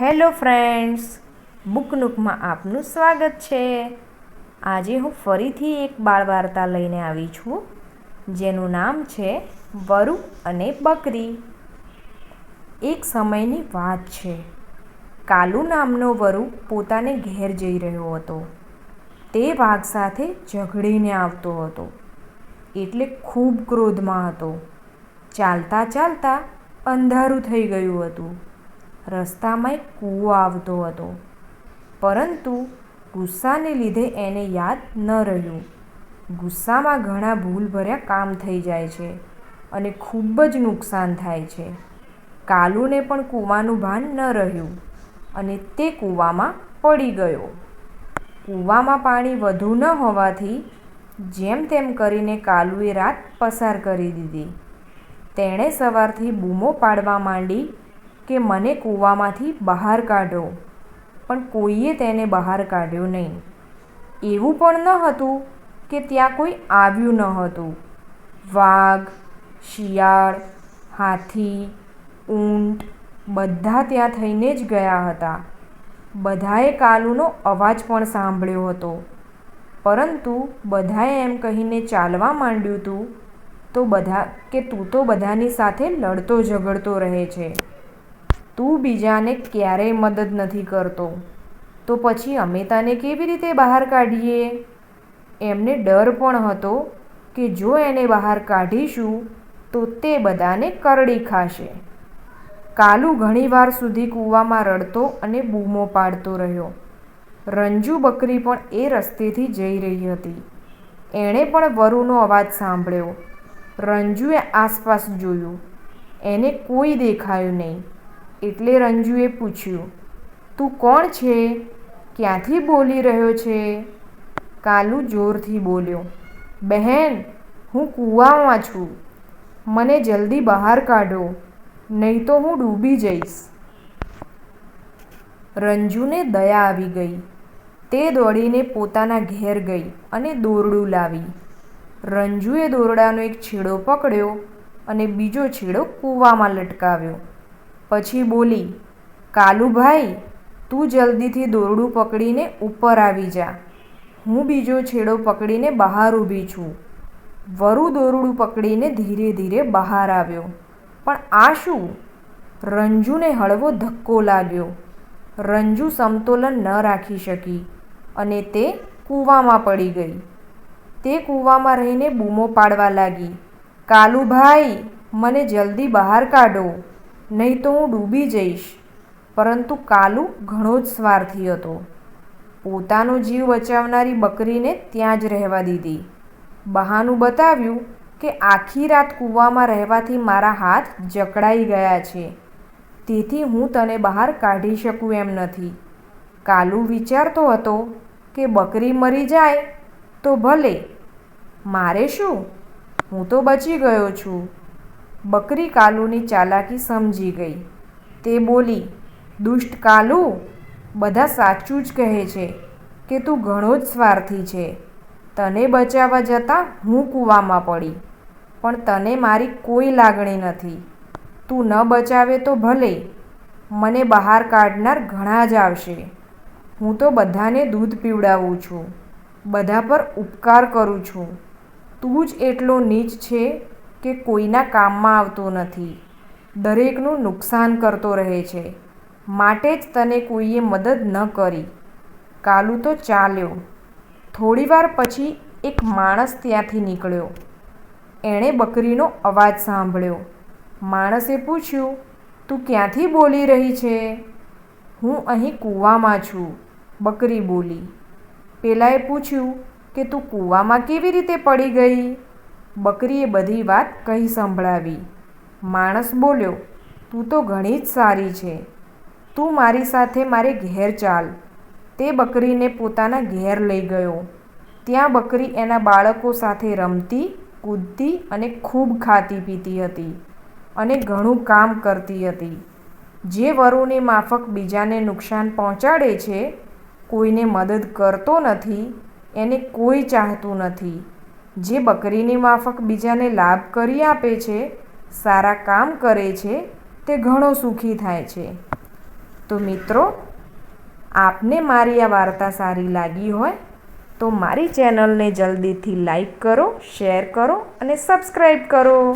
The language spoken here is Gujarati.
હેલો ફ્રેન્ડ્સ, બુકનુકમાં આપનું સ્વાગત છે. આજે હું ફરીથી એક બાળ વાર્તા લઈને આવી છું, જેનું નામ છે વરુ અને બકરી. એક સમયની વાત છે. કાલુ નામનો વરુ પોતાને ઘેર જઈ રહ્યો હતો. તે વાઘ સાથે ઝઘડીને આવતો હતો. એટલે ખૂબ ક્રોધમાં હતો. ચાલતા ચાલતા અંધારું થઈ ગયું હતું. રસ્તામાં એક કૂવો આવતો હતો. પરંતુ ગુસ્સાને લીધે એને યાદ ન રહ્યું. ગુસ્સામાં ઘણા ભૂલભર્યા કામ થઈ જાય છે અને ખૂબ જ નુકસાન થાય છે. કાલુને પણ કૂવાનું ભાન ન રહ્યું અને તે કૂવામાં પડી ગયો. કૂવામાં પાણી વધુ ન હોવાથી જેમ તેમ કરીને કાલુએ રાત પસાર કરી દીધી. તેણે સવારથી બૂમો પાડવા માંડી કે મને કૂવામાંથી બહાર કાઢો. પણ કોઈએ તેને બહાર કાઢ્યો નહીં. એવું પણ ન હતું કે ત્યાં કોઈ આવ્યું ન હતું. વાઘ, શિયાળ, હાથી, ઊંટ બધા ત્યાં થઈને જ ગયા હતા. બધાએ કાલુનો અવાજ પણ સાંભળ્યો હતો. પરંતુ બધાએ એમ કહીને ચાલવા માંડ્યું હતું તો બધા કે તું તો બધાની સાથે લડતો ઝઘડતો રહે છે. તું બીજાને ક્યારેય મદદ નથી કરતો. તો પછી અમે તને કેવી રીતે બહાર કાઢીએ? એમને ડર પણ હતો કે જો એને બહાર કાઢીશું, તો તે બધાને કરડી ખાશે. કાલુ ઘણીવાર સુધી કૂવામાં રડતો અને બૂમો પાડતો રહ્યો. રંજુ બકરી પણ એ રસ્તેથી જઈ રહી હતી. એણે પણ વરુનો અવાજ સાંભળ્યો. રંજુએ આસપાસ જોયું. એને કોઈ દેખાયું નહીં. એટલે રંજુએ પૂછ્યું, તું કોણ છે? ક્યાંથી બોલી રહ્યો છે? કાલુ જોરથી બોલ્યો, બહેન, હું કૂવામાં છું. મને જલ્દી બહાર કાઢો, નહીં તો હું ડૂબી જઈશ. રંજુને દયા આવી ગઈ. તે દોડીને પોતાના ઘેર ગઈ અને દોરડું લાવી. રંજુએ દોરડાનો એક છેડો પકડ્યો અને બીજો છેડો કૂવામાં લટકાવ્યો. પછી બોલી, કાલુભાઈ, તું જલ્દીથી દોરડું પકડીને ઉપર આવી જા. હું બીજો છેડો પકડીને બહાર ઊભી છું. વરુ દોરડું પકડીને ધીરે ધીરે બહાર આવ્યો. પણ આ શું? રંજુને હળવો ધક્કો લાગ્યો. રંજુ સમતોલન ન રાખી શકી અને તે કૂવામાં પડી ગઈ. તે કૂવામાં રહીને બૂમો પાડવા લાગી. કાલુભાઈ, મને જલ્દી બહાર કાઢો. નહીં તો હું ડૂબી જઈશ. પરંતુ કાલુ ઘણો જ સ્વાર્થી હતો. પોતાનો જીવ બચાવનારી બકરીને ત્યાં જ રહેવા દીધી. બહાનું બતાવ્યું કે આખી રાત કૂવામાં રહેવાથી મારા હાથ જકડાઈ ગયા છે. તેથી હું તને બહાર કાઢી શકું એમ નથી. કાલુ વિચારતો હતો કે બકરી મરી જાય તો ભલે. મારે શું? હું તો બચી ગયો છું. બકરી કાલુની ચાલાકી સમજી ગઈ. તે બોલી, દુષ્ટ કાલુ, બધા સાચું જ કહે છે કે તું ઘણો જ સ્વાર્થી છે. તને બચાવવા જતાં હું કૂવામાં પડી, પણ તને મારી કોઈ લાગણી નથી. તું ન બચાવે તો ભલે, મને બહાર કાઢનાર ઘણા જ આવશે. હું તો બધાને દૂધ પીવડાવું છું, બધા પર ઉપકાર કરું છું. તું જ એટલો નીચ છે કે કોઈના કામમાં આવતો નથી. દરેકનું નુકસાન કરતો રહે છે. માટે જ તને કોઈએ મદદ ન કરી. કાલુ તો ચાલ્યો. થોડીવાર પછી એક માણસ ત્યાંથી નીકળ્યો. એણે બકરીનો અવાજ સાંભળ્યો. માણસે પૂછ્યું, તું ક્યાંથી બોલી રહી છે? હું અહીં કૂવામાં છું, બકરી બોલી. પેલાએ પૂછ્યું કે, તું કૂવામાં કેવી રીતે પડી ગઈ? બકરીએ બધી વાત કહી સંભળાવી. માણસ બોલ્યો, તું તો ઘણી જ સારી છે. તું મારી સાથે મારે ઘેર ચાલ. તે બકરીને પોતાના ઘેર લઈ ગયો. ત્યાં બકરી એના બાળકો સાથે રમતી, કૂદતી અને ખૂબ ખાતી પીતી હતી અને ઘણું કામ કરતી હતી. જે વરુની માફક બીજાને નુકસાન પહોંચાડે છે, કોઈને મદદ કરતો નથી, એને કોઈ ચાહતું નથી. જે બકરીની માફક બીજાને લાભ કરી આપે છે, સારા કામ કરે છે, તે ઘણો સુખી થાય છે. તો મિત્રો, આપને મારી આ વાર્તા સારી લાગી હોય, તો મારી ચેનલને જલ્દીથી લાઈક કરો, શેર કરો અને સબસ્ક્રાઈબ કરો.